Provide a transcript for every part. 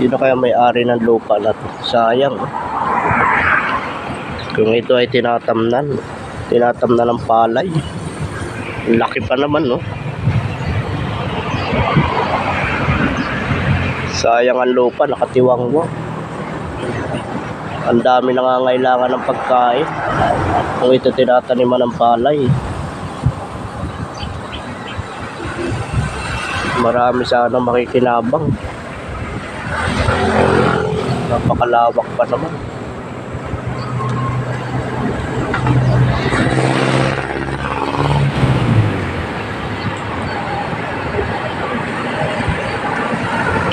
Sino kaya may-ari ng lupa na to? Sayang. Kung ito ay tinatamnan, tinatamnan ng palay. Laki pa naman, no? Sayang ang lupa, nakatiwang mo. Ang dami nangangailangan ng pagkain. Kung ito tinataniman ng palay. Marami sana makikinabang. Napakalawak pa naman.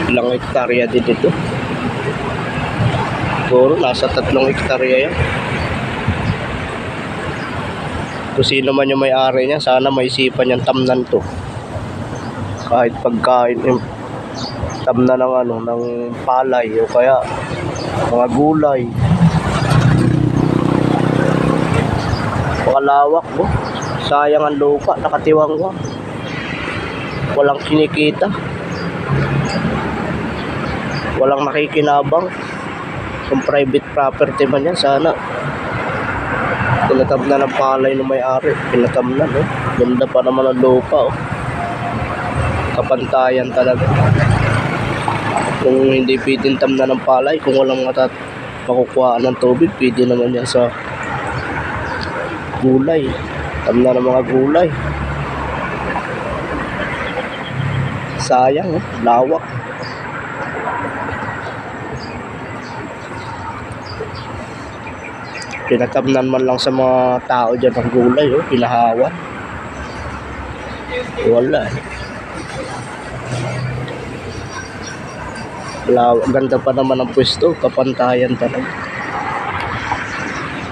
Ilang hektarya din ito. Siguro nasa tatlong hektarya yan. Kung sino man yung may-ari niya, sana maisipan niyang tamnan to. Kahit pagkain, yung tamnan ng ano, ng palay o kaya mga gulay. Pakalawak mo. Sayang ang lupa, nakatiwang mo. Walang kinikita. Walang makikinabang. Kung private property man yan, sana tinatamnan ng palay ng may-ari. Tinatamnan, oh. Ganda pa naman ang lupa, oh. Kapantayan talaga. Kung hindi pwedeng tamnan ng palay, kung walang matat makukuhaan ng tubig, pwede naman yan sa gulay. Tamnan ng mga gulay. Sayang, oh. Lawak. Pinatamnan man lang sa mga tao dyan ng gulay, oh. Pinahawan. Wala, eh. Law, ganda pa naman ang pwesto, kapantayan talaga.